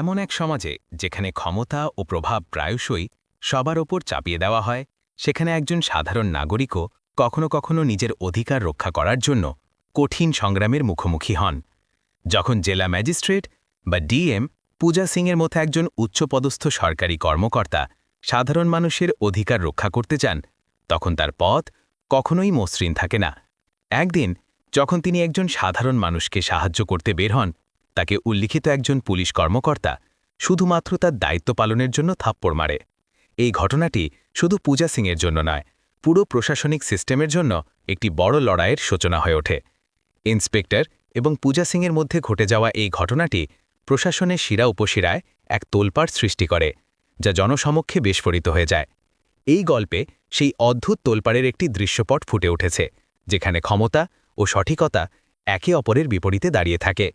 এমন এক সমাজে যেখানে ক্ষমতা ও প্রভাব প্রায়শই সবার ওপর চাপিয়ে দেওয়া হয়, সেখানে একজন সাধারণ নাগরিকও কখনো কখনো নিজের অধিকার রক্ষা করার জন্য কঠিন সংগ্রামের মুখোমুখি হন। যখন জেলা ম্যাজিস্ট্রেট বা ডিএম পূজা সিংয়ের মতো একজন উচ্চপদস্থ সরকারি কর্মকর্তা সাধারণ মানুষের অধিকার রক্ষা করতে চান, তখন তার পথ কখনোই মসৃণ থাকে না। একদিন যখন তিনি একজন সাধারণ মানুষকে সাহায্য করতে বের হন তাকে উল্লিখিত একজন পুলিশ কর্মকর্তা শুধুমাত্র তার দায়িত্ব পালনের জন্য থাপ্পড় মারে। এই ঘটনাটি শুধু পূজা সিংয়ের জন্য নয়, পুরো প্রশাসনিক সিস্টেমের জন্য একটি বড় লড়াইয়ের সূচনা হয়ে ওঠে। ইন্সপেক্টর এবং পূজা সিংয়ের মধ্যে ঘটে যাওয়া এই ঘটনাটি প্রশাসনের শিরা উপশিরায় এক তোলপাড় সৃষ্টি করে, যা জনসমক্ষে বিস্ফোরিত হয়ে যায়। এই গল্পে সেই অদ্ভুত তোলপাড়ের একটি দৃশ্যপট ফুটে উঠেছে, যেখানে ক্ষমতা ও সঠিকতা একে অপরের বিপরীতে দাঁড়িয়ে থাকে।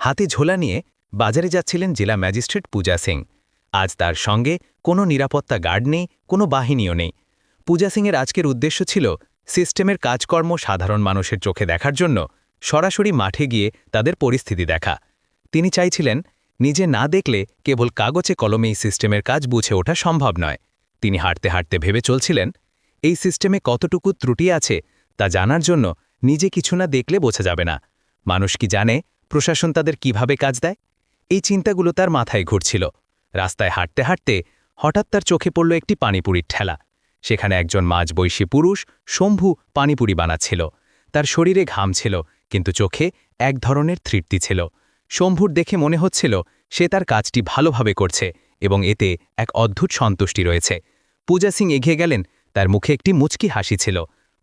হাতে ঝোলা নিয়ে বাজারে যাচ্ছিলেন জেলা ম্যাজিস্ট্রেট পূজা সিং। আজ তার সঙ্গে কোনো নিরাপত্তা গার্ড নেই, কোনো বাহিনীও নেই। পূজা সিংয়ের আজকের উদ্দেশ্য ছিল সিস্টেমের কাজকর্ম সাধারণ মানুষের চোখে দেখার জন্য সরাসরি মাঠে গিয়ে তাদের পরিস্থিতি দেখা। তিনি চাইছিলেন নিজে না দেখলে কেবল কাগজে কলমে এই সিস্টেমের কাজ বুঝে ওঠা সম্ভব নয়। তিনি হাঁটতে হাঁটতে ভেবে চলছিলেন, এই সিস্টেমে কতটুকু ত্রুটি আছে তা জানার জন্য নিজে কিছু না দেখলে বোঝা যাবে না। মানুষ কি জানে প্রশাসন তাদের কীভাবে কাজ দেয়? এই চিন্তাগুলো তার মাথায় ঘুরছিল। রাস্তায় হাঁটতে হাঁটতে হঠাৎ তার চোখে পড়ল একটি পানিপুরির ঠেলা। সেখানে একজন মাঝবয়সী পুরুষ শম্ভু পানিপুরি বানাচ্ছিল। তার শরীরে ঘাম ছিল, কিন্তু চোখে এক ধরনের তৃপ্তি ছিল। শম্ভুর দেখে মনে হচ্ছিল, সে তার কাজটি ভালোভাবে করছে এবং এতে এক অদ্ভুত সন্তুষ্টি রয়েছে। পূজা সিং এগিয়ে গেলেন, তার মুখে একটি মুচকি হাসি ছিল।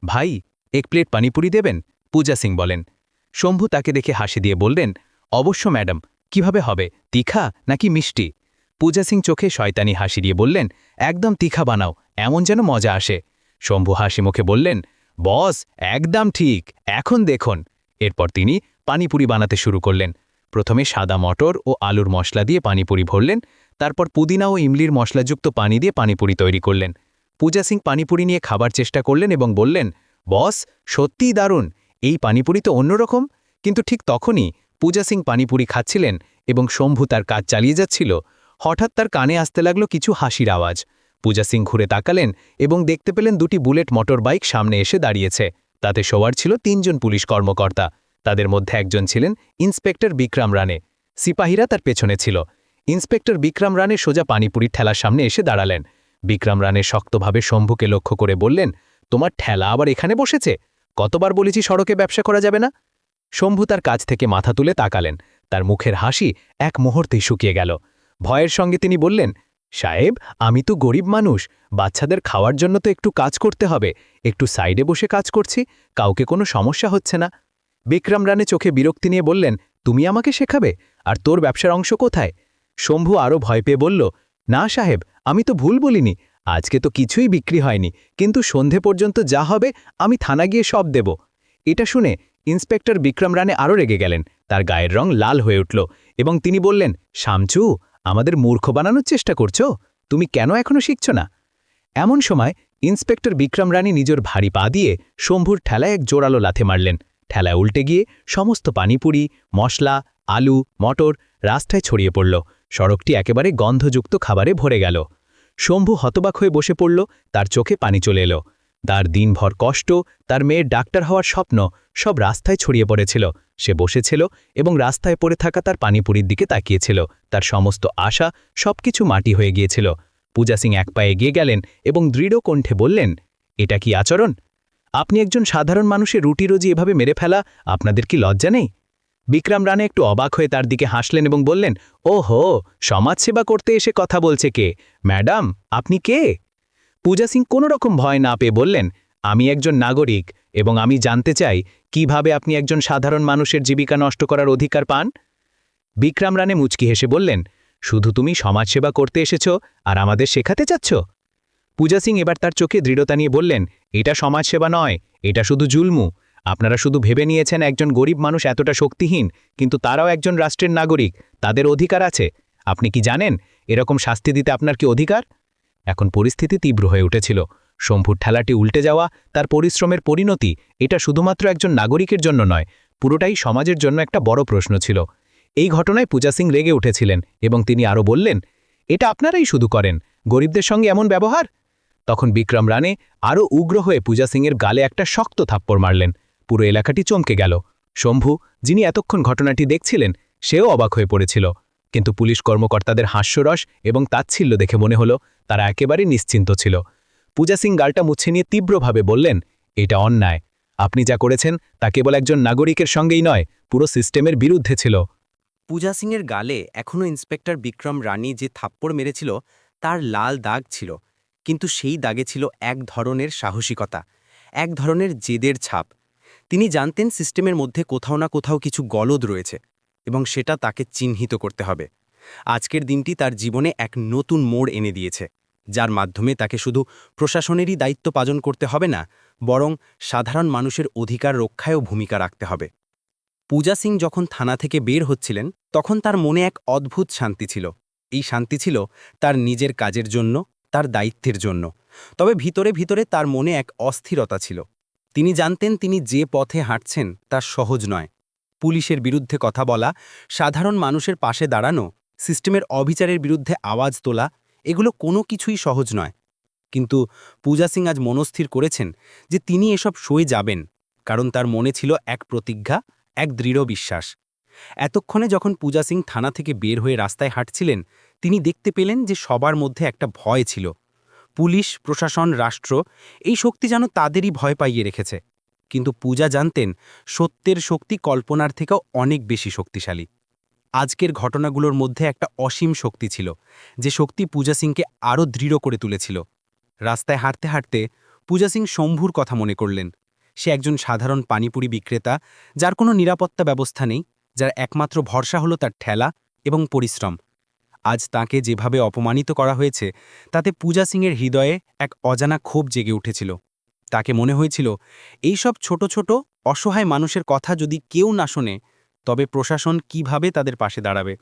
ভাই, এক প্লেট পানিপুরি দেবেন? পূজা সিং বলেন। শম্ভু তাকে দেখে হাসি দিয়ে বললেন, অবশ্য ম্যাডাম, কীভাবে হবে, তিখা নাকি মিষ্টি? পূজা সিং চোখে শয়তানি হাসি দিয়ে বললেন, একদম তিখা বানাও, এমন যেন মজা আসে। শম্ভু হাসি মুখে বললেন, বস, একদম ঠিক, এখন দেখুন। এরপর তিনি পানিপুরি বানাতে শুরু করলেন। প্রথমে সাদা মটর ও আলুর মশলা দিয়ে পানিপুরি ভরলেন, তারপর পুদিনা ও ইমলির মশলাযুক্ত পানি দিয়ে পানিপুরি তৈরি করলেন। পূজা সিং পানিপুরি নিয়ে খাবার চেষ্টা করলেন এবং বললেন, বস, সত্যিই দারুণ এই পানিপুরি তো অন্যরকম। কিন্তু ঠিক তখনই পূজা সিং পানিপুরি খাচ্ছিলেন এবং শম্ভু তার কাজ চালিয়ে যাচ্ছিল। হঠাৎ তার কানে আসতে লাগল কিছু হাসির আওয়াজ। পূজা সিং ঘুরে তাকালেন এবং দেখতে পেলেন দুটি বুলেট মোটর বাইক সামনে এসে দাঁড়িয়েছে। তাতে সবার ছিল তিনজন পুলিশ কর্মকর্তা। তাদের মধ্যে একজন ছিলেন ইন্সপেক্টর বিক্রম রানে সিপাহীরা তার পেছনে ছিল। ইন্সপেক্টর বিক্রম রানে সোজা পানিপুরির ঠেলার সামনে এসে দাঁড়ালেন। বিক্রম রানে শক্তভাবে শম্ভুকে লক্ষ্য করে বললেন, তোমার ঠেলা আবার এখানে বসেছে? কতবার বলেছি সড়কে ব্যবসা করা যাবে না? শম্ভু তার কাছ থেকে মাথা তুলে তাকালেন। তার মুখের হাসি এক মুহূর্তেই শুকিয়ে গেল। ভয়ের সঙ্গে তিনি বললেন, সাহেব, আমি তো গরিব মানুষ। বাচ্চাদের খাওয়ার জন্য তো একটু কাজ করতে হবে। একটু সাইডে বসে কাজ করছি। কাউকে কোনো সমস্যা হচ্ছে না। বিক্রম রানে চোখে বিরক্তি নিয়ে বললেন, তুমি আমাকে শেখাবে? আর তোর ব্যবসার অংশ কোথায়? শম্ভু আরও ভয় পেয়ে বলল, না সাহেব, আমি তো ভুল বলিনি। আজকে তো কিছুই বিক্রি হয়নি, কিন্তু সন্ধে পর্যন্ত যা হবে আমি থানা গিয়ে সব দেব। এটা শুনে ইন্সপেক্টর বিক্রম রানে আরও রেগে গেলেন, তার গায়ের রং লাল হয়ে উঠল এবং তিনি বললেন, শামচু, আমাদের মূর্খ বানানোর চেষ্টা করছ? তুমি কেন এখনও শিখছ না? এমন সময় ইন্সপেক্টর বিক্রম রানী নিজের ভারী পা দিয়ে শম্ভুর ঠেলায় এক জোরালো লাথে মারলেন। ঠেলায় উল্টে গিয়ে সমস্ত পানিপুরি, মশলা, আলু, মটর রাস্তায় ছড়িয়ে পড়ল। সড়কটি একেবারে গন্ধযুক্ত খাবারে ভরে গেল। শম্ভু হতবাক হয়ে বসে পড়ল, তার চোখে পানি চলে এলো। তার দিনভর কষ্ট, তার মেয়ের ডাক্তার হওয়ার স্বপ্ন, সব রাস্তায় ছড়িয়ে পড়েছিল। সে বসেছিল এবং রাস্তায় পড়ে থাকা তার পানিপুরির দিকে তাকিয়েছিল। তার সমস্ত আশা, সবকিছু মাটি হয়ে গিয়েছিল। পূজা সিং এক পায়ে এগিয়ে গেলেন এবং দৃঢ় কণ্ঠে বললেন, এটা কি আচরণ? আপনি একজন সাধারণ মানুষের রুটি রোজি এভাবে মেরে ফেলা, আপনাদের কি লজ্জা নেই? বিক্রম রানে একটু অবাক হয়ে তার দিকে হাসলেন এবং বললেন ও হো সমাজসেবা করতে এসে কথা বলছে কে? ম্যাডাম, আপনি কে? পূজা সিং কোনো রকম ভয় না পেয়ে বললেন, আমি একজন নাগরিক এবং আমি জানতে চাই কীভাবে আপনি একজন সাধারণ মানুষের জীবিকা নষ্ট করার অধিকার পান? বিক্রম রানে মুচকি হেসে বললেন, শুধু তুমি সমাজসেবা করতে এসেছ আর আমাদের শেখাতে চাচ্ছ? পূজা সিং এবার তার চোখে দৃঢ়তা নিয়ে বললেন, এটা সমাজসেবা নয়, এটা শুধু জুলমু। আপনারা শুধু ভেবে নিয়েছেন একজন গরিব মানুষ এতটা শক্তিহীন, কিন্তু তারাও একজন রাষ্ট্রের নাগরিক, তাদের অধিকার আছে। আপনি কি জানেন, এরকম শাস্তি দিতে আপনার কি অধিকার? এখন পরিস্থিতি তীব্র হয়ে উঠেছিল। শম্ভুর ঠেলাটি উল্টে যাওয়া, তার পরিশ্রমের পরিণতি, এটা শুধুমাত্র একজন নাগরিকের জন্য নয়, পুরোটাই সমাজের জন্য একটা বড় প্রশ্ন ছিল। এই ঘটনায় পূজা সিং রেগে উঠেছিলেন এবং তিনি আরও বললেন, এটা আপনারাই শুধু করেন, গরিবদের সঙ্গে এমন ব্যবহার? তখন বিক্রম রানে আরও উগ্র হয়ে পূজা সিংয়ের গালে একটা শক্ত থাপ্পড় মারলেন। পুরো এলাকাটি চমকে গেল। শম্ভু, যিনি এতক্ষণ ঘটনাটি দেখছিলেন, সেও অবাক হয়ে পড়েছিল। কিন্তু পুলিশ কর্মকর্তাদের হাস্যরস এবং তাচ্ছিল্য দেখে মনে হলো, তারা একেবারে নিশ্চিন্ত ছিল। পূজা সিং গালটা মুছে নিয়ে তীব্রভাবে বললেন, এটা অন্যায়। আপনি যা করেছেন, তা কেবল একজন নাগরিকের সঙ্গেই নয়, পুরো সিস্টেমের বিরুদ্ধে ছিল। পূজা সিংয়ের গালে এখনও ইন্সপেক্টর বিক্রম রানী যে থাপ্পড় মেরেছিল, তার লাল দাগ ছিল। কিন্তু সেই দাগে ছিল এক ধরনের সাহসিকতা, এক ধরনের জেদের ছাপ। তিনি জানতেন সিস্টেমের মধ্যে কোথাও না কোথাও কিছু গলদ রয়েছে এবং সেটা তাকে চিহ্নিত করতে হবে। আজকের দিনটি তার জীবনে এক নতুন মোড় এনে দিয়েছে, যার মাধ্যমে তাকে শুধু প্রশাসনেরই দায়িত্ব পালন করতে হবে না, বরং সাধারণ মানুষের অধিকার রক্ষায়ও ভূমিকা রাখতে হবে। পূজা সিং যখন থানা থেকে বের হচ্ছিলেন, তখন তার মনে এক অদ্ভুত শান্তি ছিল। এই শান্তি ছিল তার নিজের কাজের জন্য, তার দায়িত্বের জন্য। তবে ভিতরে ভিতরে তার মনে এক অস্থিরতা ছিল। তিনি জানতেন তিনি যে পথে হাঁটছেন তা সহজ নয়। পুলিশের বিরুদ্ধে কথা বলা, সাধারণ মানুষের পাশে দাঁড়ানো, সিস্টেমের অবিচারের বিরুদ্ধে আওয়াজ তোলা, এগুলো কোনো কিছুই সহজ নয়। কিন্তু পূজা সিং আজ মনস্থির করেছেন যে তিনি এসব সয়ে যাবেন, কারণ তার মনে ছিল এক প্রতিজ্ঞা, এক দৃঢ় বিশ্বাস। এতক্ষণে যখন পূজা সিং থানা থেকে বের হয়ে রাস্তায় হাঁটছিলেন, তিনি দেখতে পেলেন যে সবার মধ্যে একটা ভয় ছিল। পুলিশ, প্রশাসন, রাষ্ট্র এই শক্তি যেন তাদেরই ভয় পাইয়ে রেখেছে। কিন্তু পূজা জানতেন, সত্যের শক্তি কল্পনার থেকেও অনেক বেশি শক্তিশালী। আজকের ঘটনাগুলোর মধ্যে একটা অসীম শক্তি ছিল, যে শক্তি পূজা সিংকে আরও দৃঢ় করে তুলেছিল। রাস্তায় হাঁটতে হাঁটতে পূজা সিং শম্ভুর কথা মনে করলেন। সে একজন সাধারণ পানিপুরি বিক্রেতা, যার কোনো নিরাপত্তা ব্যবস্থা নেই, যার একমাত্র ভরসা হলো তার ঠেলা এবং পরিশ্রম। আজ তাকে যেভাবে অপমানিত করা হয়েছে, তাতে পূজা সিংয়ের হৃদয়ে এক অজানা ক্ষোভ জেগে উঠেছিল। তাকে মনে হয়েছিল এইসব ছোট ছোট, অসহায় মানুষের কথা যদি কেউ না শোনে, তবে প্রশাসন কীভাবে তাদের পাশে দাঁড়াবে?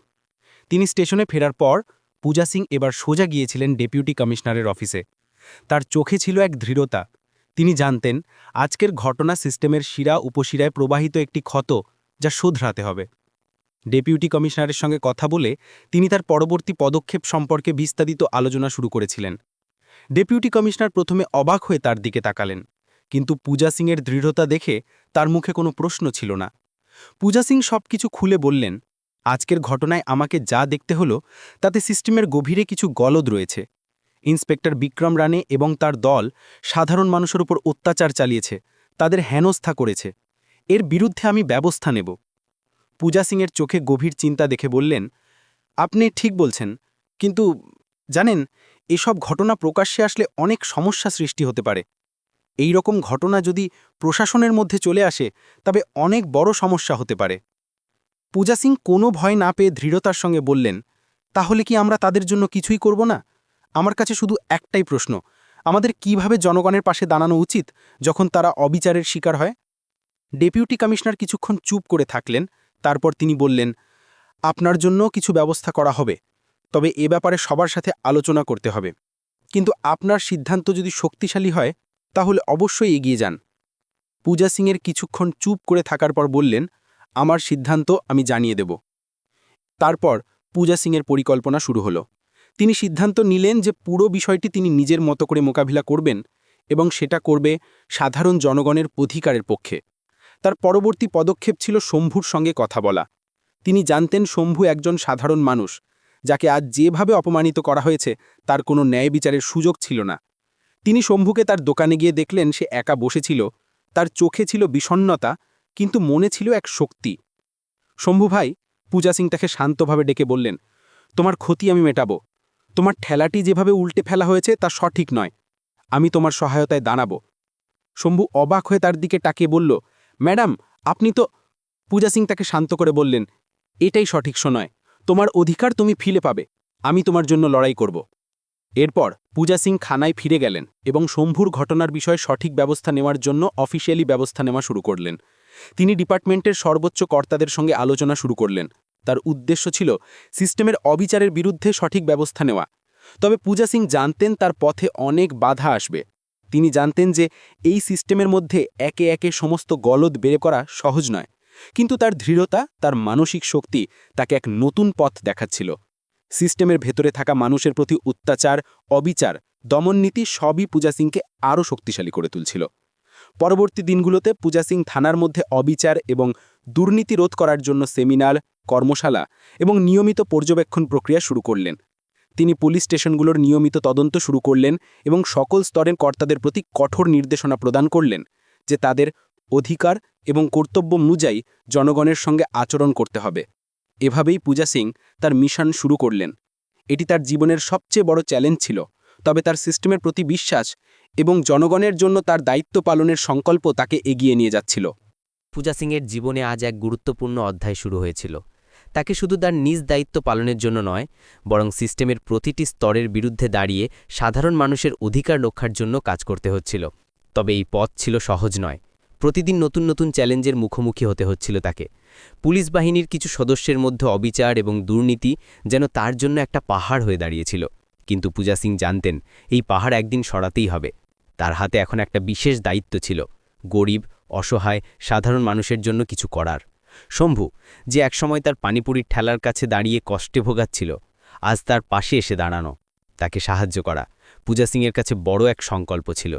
তিনি স্টেশনে ফেরার পর পূজা সিং এবার সোজা গিয়েছিলেন ডেপুটি কমিশনারের অফিসে। তার চোখে ছিল এক দৃঢ়তা। তিনি জানতেন, আজকের ঘটনা সিস্টেমের শিরা উপশিরায় প্রবাহিত একটি ক্ষত যা শোধরাতে হবে। ডেপুটি কমিশনারের সঙ্গে কথা বলে তিনি তার পরবর্তী পদক্ষেপ সম্পর্কে বিস্তারিত আলোচনা শুরু করেছিলেন। ডেপুটি কমিশনার প্রথমে অবাক হয়ে তার দিকে তাকালেন, কিন্তু পূজা সিংয়ের দৃঢ়তা দেখে তার মুখে কোনো প্রশ্ন ছিল না। পূজা সিং সবকিছু খুলে বললেন, আজকের ঘটনায় আমাকে যা দেখতে হলো, তাতে সিস্টেমের গভীরে কিছু গলদ রয়েছে। ইন্সপেক্টর বিক্রম রানে এবং তার দল সাধারণ মানুষের উপর অত্যাচার চালিয়েছে, তাদের হেনস্থা করেছে। এর বিরুদ্ধে আমি ব্যবস্থা নেব। পূজা সিংয়ের চোখে গভীর চিন্তা দেখে বললেন, আপনি ঠিক বলছেন, কিন্তু জানেন, এসব ঘটনা প্রকাশ্যে আসলে অনেক সমস্যা সৃষ্টি হতে পারে। এই রকম ঘটনা যদি প্রশাসনের মধ্যে চলে আসে, তবে অনেক বড় সমস্যা হতে পারে। পূজা সিং কোনো ভয় না পেয়ে দৃঢ়তার সঙ্গে বললেন, তাহলে কি আমরা তাদের জন্য কিছুই করব না? আমার কাছে শুধু একটাই প্রশ্ন, আমাদের কীভাবে জনগণের পাশে দাঁড়ানো উচিত যখন তারা অবিচারের শিকার হয়? ডেপুটি কমিশনার কিছুক্ষণ চুপ করে থাকলেন তারপর তিনি বললেন, আপনার জন্য কিছু ব্যবস্থা করা হবে, তবে এ ব্যাপারে সবার সাথে আলোচনা করতে হবে। কিন্তু আপনার সিদ্ধান্ত যদি শক্তিশালী হয়, তাহলে অবশ্যই এগিয়ে যান। পূজা সিংয়ের কিছুক্ষণ চুপ করে থাকার পর বললেন, আমার সিদ্ধান্ত আমি জানিয়ে দেব। তারপর পূজা সিংয়ের পরিকল্পনা শুরু হলো। তিনি সিদ্ধান্ত নিলেন যে পুরো বিষয়টি তিনি নিজের মতো করে মোকাবিলা করবেন এবং সেটা করবে সাধারণ জনগণের অধিকারের পক্ষে। তার পরবর্তী পদক্ষেপ ছিল শম্ভুর সঙ্গে কথা বলা। তিনি জানতেন শম্ভু একজন সাধারণ মানুষ, যাকে আজ যেভাবে অপমানিত করা হয়েছে, তার কোনো ন্যায় বিচারের সুযোগ ছিল না। তিনি শম্ভুকে তার দোকানে গিয়ে দেখলেন, সে একা বসেছিল, তার চোখে ছিল বিষণ্নতা কিন্তু মনে ছিল এক শক্তি। শম্ভু ভাই, পূজা সিং তাকে শান্তভাবে ডেকে বললেন, তোমার ক্ষতি আমি মেটাবো। তোমার ঠেলাটি যেভাবে উল্টে ফেলা হয়েছে, তা সঠিক নয়। আমি তোমার সহায়তায় দাঁড়াবো। শম্ভু অবাক হয়ে তার দিকে তাকিয়ে বলল ম্যাডাম, আপনি তো পূজা সিং তাকে শান্ত করে বললেন, এটাই সঠিক সময়। তোমার অধিকার তুমি ফিরে পাবে। আমি তোমার জন্য লড়াই করব। এরপর পূজা সিং খানায় ফিরে গেলেন এবং শম্ভুর ঘটনার বিষয়ে সঠিক ব্যবস্থা নেওয়ার জন্য অফিসিয়ালি ব্যবস্থা নেওয়া শুরু করলেন। তিনি ডিপার্টমেন্টের সর্বোচ্চ কর্তাদের সঙ্গে আলোচনা শুরু করলেন। তার উদ্দেশ্য ছিল সিস্টেমের অবিচারের বিরুদ্ধে সঠিক ব্যবস্থা নেওয়া। তবে পূজা সিং জানতেন তার পথে অনেক বাধা আসবে। তিনি জানতেন যে এই সিস্টেমের মধ্যে একে একে সমস্ত গলদ বেড়ে করা সহজ নয়। কিন্তু তার দৃঢ়তা, তার মানসিক শক্তি তাকে এক নতুন পথ দেখাচ্ছিল। সিস্টেমের ভেতরে থাকা মানুষের প্রতি অত্যাচার, অবিচার দমননীতি সবই পূজা সিংকে আরও শক্তিশালী করে তুলছিল। পরবর্তী দিনগুলোতে পূজা সিং থানার মধ্যে অবিচার এবং দুর্নীতি রোধ করার জন্য সেমিনার, কর্মশালা এবং নিয়মিত পর্যবেক্ষণ প্রক্রিয়া শুরু করলেন। তিনি পুলিশ স্টেশনগুলোর নিয়মিত তদন্ত শুরু করলেন এবং সকল স্তরের কর্তাদের প্রতি কঠোর নির্দেশনা প্রদান করলেন যে তাদের অধিকার এবং কর্তব্য অনুযায়ী জনগণের সঙ্গে আচরণ করতে হবে। এভাবেই পূজা সিং তার মিশন শুরু করলেন। এটি তার জীবনের সবচেয়ে বড় চ্যালেঞ্জ ছিল, তবে তার সিস্টেমের প্রতি বিশ্বাস এবং জনগণের জন্য তার দায়িত্ব পালনের সংকল্প তাকে এগিয়ে নিয়ে যাচ্ছিল। পূজা সিংয়ের জীবনে আজ এক গুরুত্বপূর্ণ অধ্যায় শুরু হয়েছিল। তাকে শুধু তার নিজ দায়িত্ব পালনের জন্য নয়, বরং সিস্টেমের প্রতিটি স্তরের বিরুদ্ধে দাঁড়িয়ে সাধারণ মানুষের অধিকার রক্ষার জন্য কাজ করতে হচ্ছিল। তবে এই পথ ছিল সহজ নয়। প্রতিদিন নতুন নতুন চ্যালেঞ্জের মুখোমুখি হতে হচ্ছিল তাকে। পুলিশ বাহিনীর কিছু সদস্যের মধ্যে অবিচার এবং দুর্নীতি যেন তার জন্য একটা পাহাড় হয়ে দাঁড়িয়েছিল। কিন্তু পূজা সিং জানতেন, এই পাহাড় একদিন সরাতেই হবে। তার হাতে এখন একটা বিশেষ দায়িত্ব ছিল, গরিব, অসহায়, সাধারণ মানুষের জন্য কিছু করার। শম্ভু, যে একসময় তার পানিপুরির ঠেলার কাছে দাঁড়িয়ে কষ্টে ভোগাচ্ছিল, আজ তার পাশে এসে দাঁড়ানো, তাকে সাহায্য করা। পূজা সিংয়ের কাছে বড় এক সংকল্প ছিল।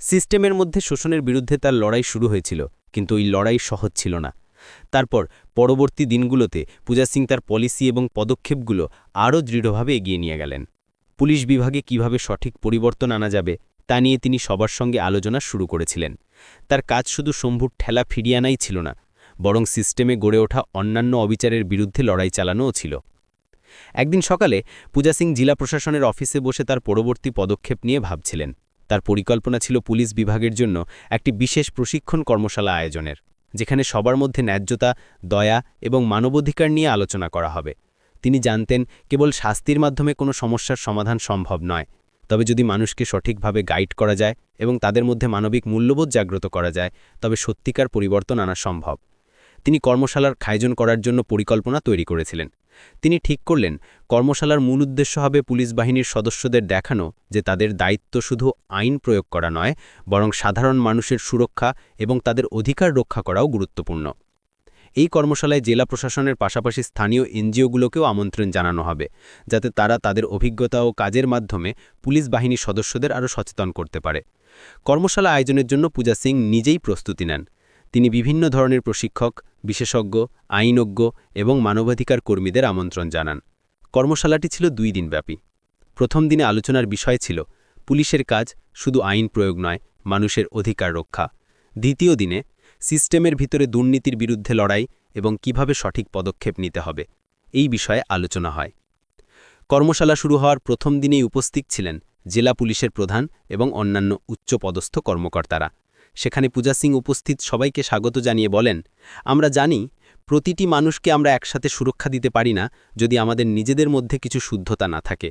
সিস্টেমের মধ্যে শোষণের বিরুদ্ধে তার লড়াই শুরু হয়েছিল, কিন্তু ওই লড়াই সহজ ছিল না। তারপর পরবর্তী দিনগুলোতে পূজা সিং তার পলিসি এবং পদক্ষেপগুলো আরও দৃঢ়ভাবে এগিয়ে নিয়ে গেলেন। পুলিশ বিভাগে কীভাবে সঠিক পরিবর্তন আনা যাবে, তা নিয়ে তিনি সবার সঙ্গে আলোচনা শুরু করেছিলেন। তার কাজ শুধু শম্ভুর ঠেলা ফিরিয়ে আনাই ছিল না বরং সিস্টেমে গড়ে ওঠা অন্যান্য অবিচারের বিরুদ্ধে লড়াই চালানোও ছিল। একদিন সকালে পূজা সিং জেলা প্রশাসনের অফিসে বসে তার পরবর্তী পদক্ষেপ নিয়ে ভাবছিলেন। তার পরিকল্পনা ছিল পুলিশ বিভাগের জন্য একটি বিশেষ প্রশিক্ষণ কর্মশালা আয়োজনের, যেখানে সবার মধ্যে ন্যায্যতা, দয়া এবং মানবাধিকার নিয়ে আলোচনা করা হবে। তিনি জানতেন, কেবল শাস্তির মাধ্যমে কোনো সমস্যার সমাধান সম্ভব নয়। তবে যদি মানুষকে সঠিকভাবে গাইড করা যায় এবং তাদের মধ্যে মানবিক মূল্যবোধ জাগ্রত করা যায়, তবে সত্যিকার পরিবর্তন আনা সম্ভব। কর্মশালার খায়জন করার জন্য পরিকল্পনা তৈরি করেছিলেন। তিনি ঠিক করলেন, কর্মশালার মূল উদ্দেশ্য হবে পুলিশ বাহিনীর সদস্যদের দেখানো যে তাদের দায়িত্ব শুধু আইন প্রয়োগ করা নয়, বরং সাধারণ মানুষের সুরক্ষা এবং তাদের অধিকার রক্ষা করাও গুরুত্বপূর্ণ। এই কর্মশালায় জেলা প্রশাসনের পাশাপাশি স্থানীয় এনজিওগুলোকেও আমন্ত্রণ জানানো হবে, যাতে তারা তাদের অভিজ্ঞতা ও কাজের মাধ্যমে পুলিশ বাহিনীর সদস্যদের আরও সচেতন করতে পারে। কর্মশালা আয়োজনের জন্য পূজা সিং নিজেই প্রস্তুতি নেন। তিনি বিভিন্ন ধরনের প্রশিক্ষক বিশেষজ্ঞ, আইনজ্ঞ এবং মানবাধিকার কর্মীদের আমন্ত্রণ জানান। কর্মশালাটি ছিল দুই দিনব্যাপী প্রথম দিনে আলোচনার বিষয় ছিল, পুলিশের কাজ শুধু আইন প্রয়োগ নয়, মানুষের অধিকার রক্ষা। দ্বিতীয় দিনে, সিস্টেমের ভিতরে দুর্নীতির বিরুদ্ধে লড়াই এবং কীভাবে সঠিক পদক্ষেপ নিতে হবে, এই বিষয়ে আলোচনা হয়। কর্মশালা শুরু হওয়ার প্রথম দিনেই উপস্থিত ছিলেন জেলা পুলিশের প্রধান এবং অন্যান্য উচ্চপদস্থ কর্মকর্তারা। সেখানে পূজা সিং উপস্থিত সবাইকে স্বাগত জানিয়ে বলেন, আমরা জানি প্রতিটি মানুষকে আমরা একসাথে সুরক্ষা দিতে পারি না যদি আমাদের নিজেদের মধ্যে কিছু শুদ্ধতা না থাকে।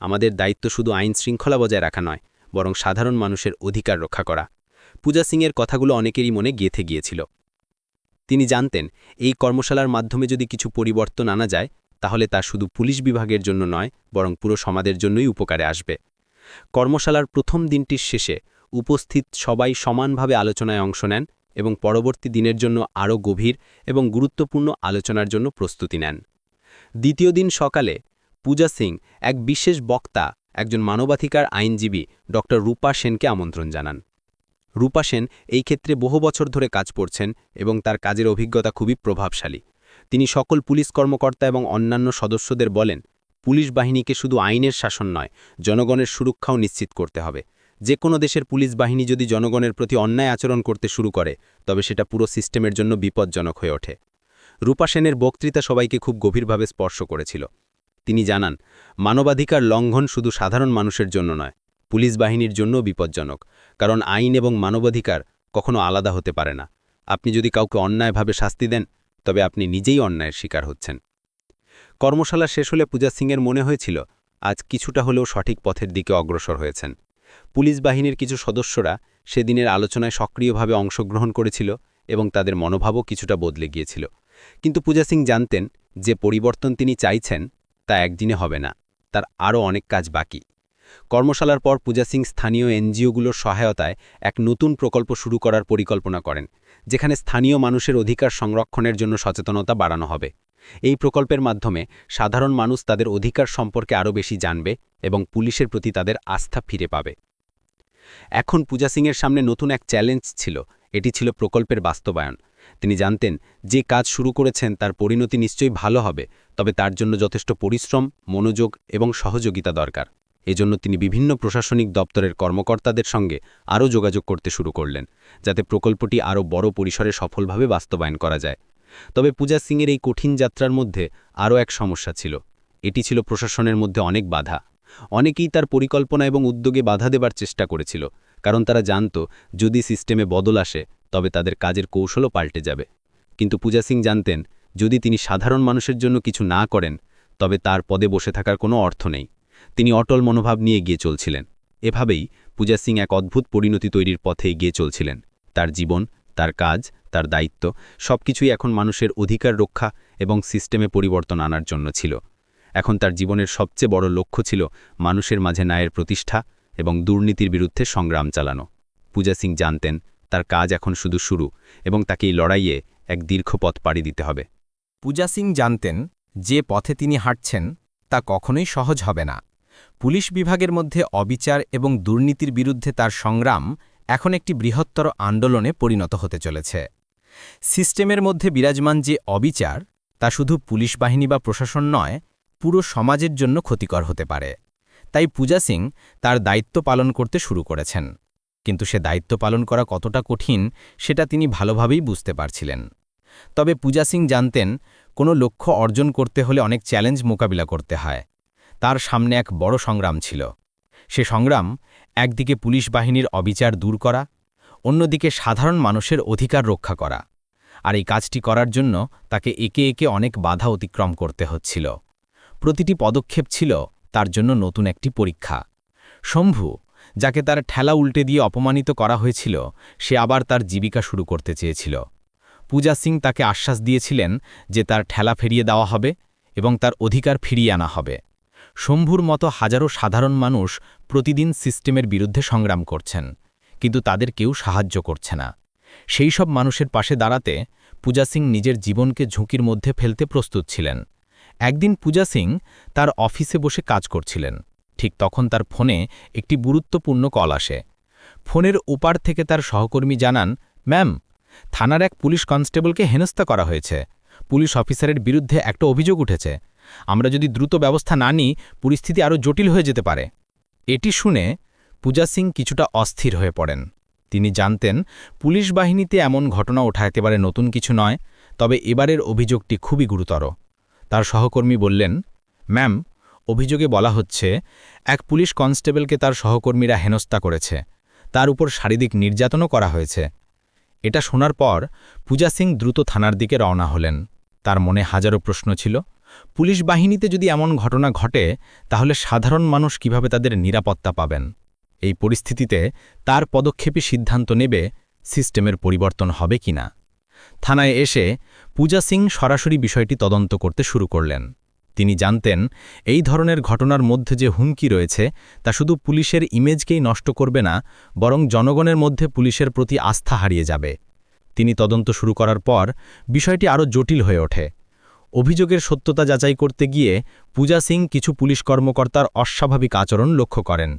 আমাদের দায়িত্ব শুধু আইন শৃঙ্খলা বজায় রাখা নয়, বরং সাধারণ মানুষের অধিকার রক্ষা করা। পূজা সিংয়ের কথাগুলো অনেকেরই মনে গেঁথে গিয়েছিল। তিনি জানতেন, এই কর্মশালার মাধ্যমে যদি কিছু পরিবর্তন আনা যায়, তাহলে তা শুধু পুলিশ বিভাগের জন্য নয়, বরং পুরো সমাজের জন্যই উপকারে আসবে। কর্মশালার প্রথম দিনটির শেষে উপস্থিত সবাই সমানভাবে আলোচনায় অংশ নেন এবং পরবর্তী দিনের জন্য আরও গভীর এবং গুরুত্বপূর্ণ আলোচনার জন্য প্রস্তুতি নেন। দ্বিতীয় দিন সকালে পূজা সিং এক বিশেষ বক্তা, একজন মানবাধিকার আইনজীবী ড. রূপা সেনকে আমন্ত্রণ জানান। রূপা সেন এই ক্ষেত্রে বহু বছর ধরে কাজ করছেন এবং তার কাজের অভিজ্ঞতা খুবই প্রভাবশালী। তিনি সকল পুলিশ কর্মকর্তা এবং অন্যান্য সদস্যদের বলেন, পুলিশ বাহিনীকে শুধু আইনের শাসন নয়, জনগণের সুরক্ষাও নিশ্চিত করতে হবে। যে কোনো দেশের পুলিশ বাহিনী যদি জনগণের প্রতি অন্যায় আচরণ করতে শুরু করে, তবে সেটা পুরো সিস্টেমের জন্য বিপজ্জনক হয়ে ওঠে। রূপা সেনের বক্তৃতা সবাইকে খুব গভীরভাবে স্পর্শ করেছিল। তিনি জানান, মানবাধিকার লঙ্ঘন শুধু সাধারণ মানুষের জন্য নয়, পুলিশ বাহিনীর জন্য বিপজ্জনক, কারণ আইন এবং মানবাধিকার কখনো আলাদা হতে পারে না। আপনি যদি কাউকে অন্যায়ভাবে শাস্তি দেন, তবে আপনি নিজেই অন্যায়ের শিকার হচ্ছেন। কর্মশালা শেষ হলে পূজা সিংয়ের মনে হয়েছিল, আজ কিছুটা হলেও সঠিক পথের দিকে অগ্রসর হয়েছেন। পুলিশ বাহিনীর কিছু সদস্যরা সেদিনের আলোচনায় সক্রিয়ভাবে অংশগ্রহণ করেছিল এবং তাদের মনোভাবও কিছুটা বদলে গিয়েছিল। কিন্তু পূজা সিং জানতেন, যে পরিবর্তন তিনি চাইছেন, তা একদিনে হবে না। তার আরও অনেক কাজ বাকি। কর্মশালার পর পূজা সিং স্থানীয় এনজিওগুলোর সহায়তায় এক নতুন প্রকল্প শুরু করার পরিকল্পনা করেন। যেখানে স্থানীয় মানুষের অধিকার সংরক্ষণের জন্য সচেতনতা বাড়ানো হবে। এই প্রকল্পের মাধ্যমে সাধারণ মানুষ তাদের অধিকার সম্পর্কে আরও বেশি জানবে এবং পুলিশের প্রতি তাদের আস্থা ফিরে পাবে। এখন পূজা সিংয়ের সামনে নতুন এক চ্যালেঞ্জ ছিল। এটি ছিল প্রকল্পের বাস্তবায়ন। তিনি জানতেন, যে কাজ শুরু করেছেন তার পরিণতি নিশ্চয়ই ভালো হবে, তবে তার জন্য যথেষ্ট পরিশ্রম, মনোযোগ এবং সহযোগিতা দরকার। এজন্য তিনি বিভিন্ন প্রশাসনিক দপ্তরের কর্মকর্তাদের সঙ্গে আরও যোগাযোগ করতে শুরু করলেন, যাতে প্রকল্পটি আরও বড় পরিসরে সফলভাবে বাস্তবায়ন করা যায়। তবে পূজা সিংয়ের এই কঠিন যাত্রার মধ্যে আরও এক সমস্যা ছিল। এটি ছিল প্রশাসনের মধ্যে অনেক বাধা। অনেকেই তার পরিকল্পনা এবং উদ্যোগে বাধা দেবার চেষ্টা করেছিল, কারণ তারা জানত, যদি সিস্টেমে বদল আসে, তবে তাদের কাজের কৌশলও পাল্টে যাবে। কিন্তু পূজা সিং জানতেন, যদি তিনি সাধারণ মানুষের জন্য কিছু না করেন, তবে তার পদে বসে থাকার কোনো অর্থ নেই। তিনি অটল মনোভাব নিয়ে গিয়ে চলছিলেন। এভাবেই পূজা সিং এক অদ্ভুত পরিণতি তৈরির পথে এগিয়ে চলছিলেন। তার জীবন, তার কাজ, তার দায়িত্ব সবকিছুই এখন মানুষের অধিকার রক্ষা এবং সিস্টেমে পরিবর্তন আনার জন্য ছিল। এখন তার জীবনের সবচেয়ে বড় লক্ষ্য ছিল মানুষের মাঝে ন্যায়ের প্রতিষ্ঠা এবং দুর্নীতির বিরুদ্ধে সংগ্রাম চালানো। পূজা সিং জানতেন, তার কাজ এখন শুধু শুরু এবং তাকে এই লড়াইয়ে এক দীর্ঘ পথ পাড়ি দিতে হবে। পূজা সিং জানতেন, যে পথে তিনি হাঁটছেন তা কখনোই সহজ হবে না। পুলিশ বিভাগের মধ্যে অবিচার এবং দুর্নীতির বিরুদ্ধে তার সংগ্রাম এখন একটি বৃহত্তর আন্দোলনে পরিণত হতে চলেছে। সিস্টেমের মধ্যে বিরাজমান যে অবিচার, তা শুধু পুলিশ বাহিনী বা প্রশাসন নয়, পুরো সমাজের জন্য ক্ষতিকর হতে পারে। তাই পূজা সিং তার দায়িত্ব পালন করতে শুরু করেছেন। কিন্তু সে দায়িত্ব পালন করা কতটা কঠিন, সেটা তিনি ভালোভাবেই বুঝতে পারছিলেন। তবে পূজা সিং জানতেন, কোনো লক্ষ্য অর্জন করতে হলে অনেক চ্যালেঞ্জ মোকাবিলা করতে হয়। তার সামনে এক বড় সংগ্রাম ছিল। সে সংগ্রাম একদিকে পুলিশ বাহিনীর অবিচার দূর করা, অন্যদিকে সাধারণ মানুষের অধিকার রক্ষা করা। আর এই কাজটি করার জন্য তাকে একে একে অনেক বাধা অতিক্রম করতে হচ্ছিল। প্রতিটি পদক্ষেপ ছিল তার জন্য নতুন একটি পরীক্ষা। শম্ভু, যাকে তার ঠেলা উল্টে দিয়ে অপমানিত করা হয়েছিল, সে আবার তার জীবিকা শুরু করতে চেয়েছিল। পূজা সিং তাকে আশ্বাস দিয়েছিলেন যে তার ঠেলা ফেরিয়ে দেওয়া হবে এবং তার অধিকার ফিরিয়ে আনা হবে। শম্ভুর মতো হাজারো সাধারণ মানুষ প্রতিদিন সিস্টেমের বিরুদ্ধে সংগ্রাম করছেন, কিন্তু তাদের কেউ সাহায্য করছে না। সেই সব মানুষের পাশে দাঁড়াতে পূজা সিং নিজের জীবনকে ঝুঁকির মধ্যে ফেলতে প্রস্তুত ছিলেন। একদিন পূজা সিং তার অফিসে বসে কাজ করছিলেন। ঠিক তখন তার ফোনে একটি গুরুত্বপূর্ণ কল আসে। ফোনের উপার থেকে তার সহকর্মী জানান, ম্যাম, থানার এক পুলিশ কনস্টেবলকে হেনস্থা করা হয়েছে। পুলিশ অফিসারের বিরুদ্ধে একটা অভিযোগ উঠেছে। আমরা যদি দ্রুত ব্যবস্থা না নিই, পরিস্থিতি আরও জটিল হয়ে যেতে পারে। এটি শুনে পূজা সিং কিছুটা অস্থির হয়ে পড়েন। তিনি জানতেন, পুলিশ বাহিনীতে এমন ঘটনা ওঠা একেবারে নতুন কিছু নয়, তবে এবারের অভিযোগটি খুবই গুরুতর। তার সহকর্মী বললেন, ম্যাম, অভিযোগে বলা হচ্ছে, এক পুলিশ কনস্টেবলকে তার সহকর্মীরা হেনস্থা করেছে। তার উপর শারীরিক নির্যাতনও করা হয়েছে। এটা শোনার পর পূজা সিং দ্রুত থানার দিকে রওনা হলেন। তার মনে হাজারো প্রশ্ন ছিল। পুলিশ বাহিনীতে যদি এমন ঘটনা ঘটে, তাহলে সাধারণ মানুষ কীভাবে তাদের নিরাপত্তা পাবেন? এই পরিস্থিতিতে তার পদক্ষেপই সিদ্ধান্ত নেবে সিস্টেমের পরিবর্তন হবে কিনা থানায় এসে পূজা সিং সরাসরি বিষয়টি তদন্ত করতে শুরু করলেন। তিনি জানতেন, এই ধরনের ঘটনার মধ্যে যে হুমকি রয়েছে, তা শুধু পুলিশের ইমেজকেই নষ্ট করবে না, বরং জনগণের মধ্যে পুলিশের প্রতি আস্থা হারিয়ে যাবে। তিনি তদন্ত শুরু করার পর বিষয়টি আরও জটিল হয়ে ওঠে। অভিযোগের সত্যতা যাচাই করতে গিয়ে পূজা সিং কিছু পুলিশ কর্মকর্তার অস্বাভাবিক আচরণ লক্ষ্য করেন।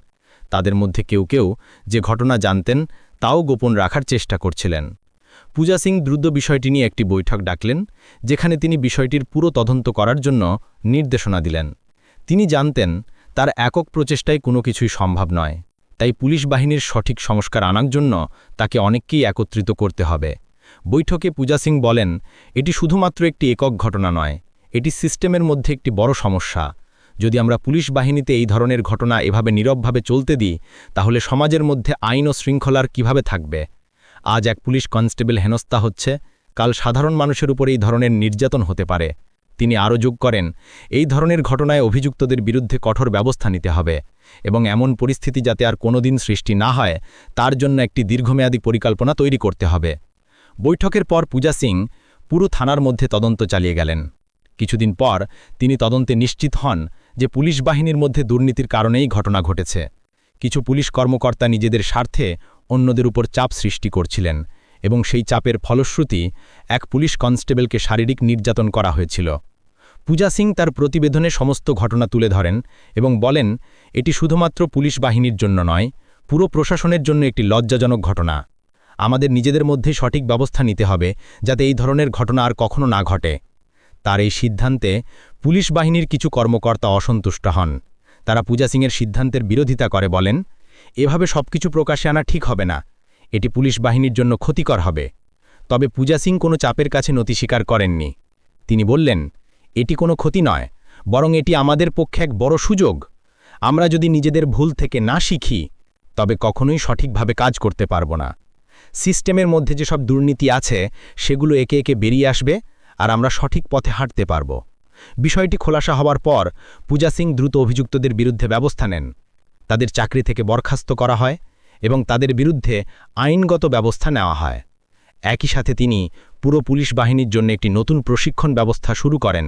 তাদের মধ্যে কেউ কেউ যে ঘটনা জানতেন তাও গোপন রাখার চেষ্টা করছিলেন। পূজা সিং দ্রুত বিষয়টি নিয়ে একটি বৈঠক ডাকলেন, যেখানে তিনি বিষয়টির পুরো তদন্ত করার জন্য নির্দেশনা দিলেন। তিনি জানতেন, তার একক প্রচেষ্টায় কোনো কিছুই সম্ভব নয়, তাই পুলিশ বাহিনীর সঠিক সংস্কার আনার জন্য তাকে অনেককেই একত্রিত করতে হবে। বৈঠকে পূজা সিং বলেন, এটি শুধুমাত্র একটি একক ঘটনা নয়, এটি সিস্টেমের মধ্যে একটি বড় সমস্যা। যদি আমরা পুলিশ বাহিনীতে এই ধরনের ঘটনা এভাবে নীরবভাবে চলতে দিই, তাহলে সমাজের মধ্যে আইন ও শৃঙ্খলার কীভাবে থাকবে? আজ এক পুলিশ কনস্টেবল হেনস্থা হচ্ছে, কাল সাধারণ মানুষের উপর এই ধরনের নির্যাতন হতে পারে। তিনি আরও যোগ করেন, এই ধরনের ঘটনায় অভিযুক্তদের বিরুদ্ধে কঠোর ব্যবস্থা নিতে হবে এবং এমন পরিস্থিতি যাতে আর কোনোদিন সৃষ্টি না হয়, তার জন্য একটি দীর্ঘমেয়াদী পরিকল্পনা তৈরি করতে হবে। বৈঠকের পর পূজা সিং পুরো থানার মধ্যে তদন্ত চালিয়ে গেলেন। কিছুদিন পর তিনি তদন্তে নিশ্চিত হন যে পুলিশ বাহিনীর মধ্যে দুর্নীতির কারণেই ঘটনা ঘটেছে। কিছু পুলিশ কর্মকর্তা নিজেদের স্বার্থে অন্যদের উপর চাপ সৃষ্টি করছিলেন এবং সেই চাপের ফলশ্রুতি এক পুলিশ কনস্টেবলকে শারীরিক নির্যাতন করা হয়েছিল। পূজা সিং তার প্রতিবেদনে সমস্ত ঘটনা তুলে ধরেন এবং বলেন, এটি শুধুমাত্র পুলিশ বাহিনীর জন্য নয়, পুরো প্রশাসনের জন্য একটি লজ্জাজনক ঘটনা। আমাদের নিজেদের মধ্যে সঠিক ব্যবস্থা নিতে হবে, যাতে এই ধরনের ঘটনা আর কখনো না ঘটে। তার এই সিদ্ধান্তে পুলিশ বাহিনীর কিছু কর্মকর্তা অসন্তুষ্ট হন। তারা পূজা সিংয়ের সিদ্ধান্তের বিরোধিতা করে, বলেন, এভাবে সবকিছু প্রকাশে আনা ঠিক হবে না। এটি পুলিশ বাহিনীর জন্য ক্ষতিকর হবে। তবে পূজা সিং কোনো চাপের কাছে নতি স্বীকার করেননি। তিনি বললেন, এটি কোনো ক্ষতি নয়, বরং এটি আমাদের পক্ষে এক বড় সুযোগ। আমরা যদি নিজেদের ভুল থেকে না শিখি, তবে কখনোই সঠিকভাবে কাজ করতে পারব না। সিস্টেমের মধ্যে যেসব দুর্নীতি আছে, সেগুলো একে একে বেরিয়ে আসবে আর আমরা সঠিক পথে হাঁটতে পারব। বিষয়টি খোলাসা হওয়ার পর পূজা সিং দ্রুত অভিযুক্তদের বিরুদ্ধে ব্যবস্থা নেন। তাদের চাকরি থেকে বরখাস্ত করা হয় এবং তাদের বিরুদ্ধে আইনগত ব্যবস্থা নেওয়া হয়। একই সাথে তিনি পুরো পুলিশ বাহিনীর জন্য একটি নতুন প্রশিক্ষণ ব্যবস্থা শুরু করেন,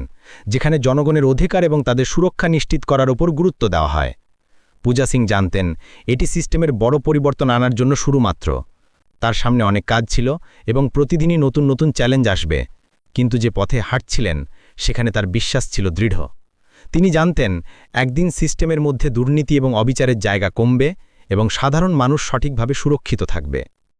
যেখানে জনগণের অধিকার এবং তাদের সুরক্ষা নিশ্চিত করার ওপর গুরুত্ব দেওয়া হয়। পূজা সিং জানতেন, এটি সিস্টেমের বড় পরিবর্তন আনার জন্য শুরু মাত্র তার সামনে অনেক কাজ ছিল এবং প্রতিদিনই নতুন নতুন চ্যালেঞ্জ আসবে। কিন্তু যে পথে হাঁটছিলেন, সেখানে তার বিশ্বাস ছিল দৃঢ়। তিনি জানতেন, একদিন সিস্টেমের মধ্যে দুর্নীতি এবং অবিচারের জায়গা কমবে এবং সাধারণ মানুষ সঠিকভাবে সুরক্ষিত থাকবে।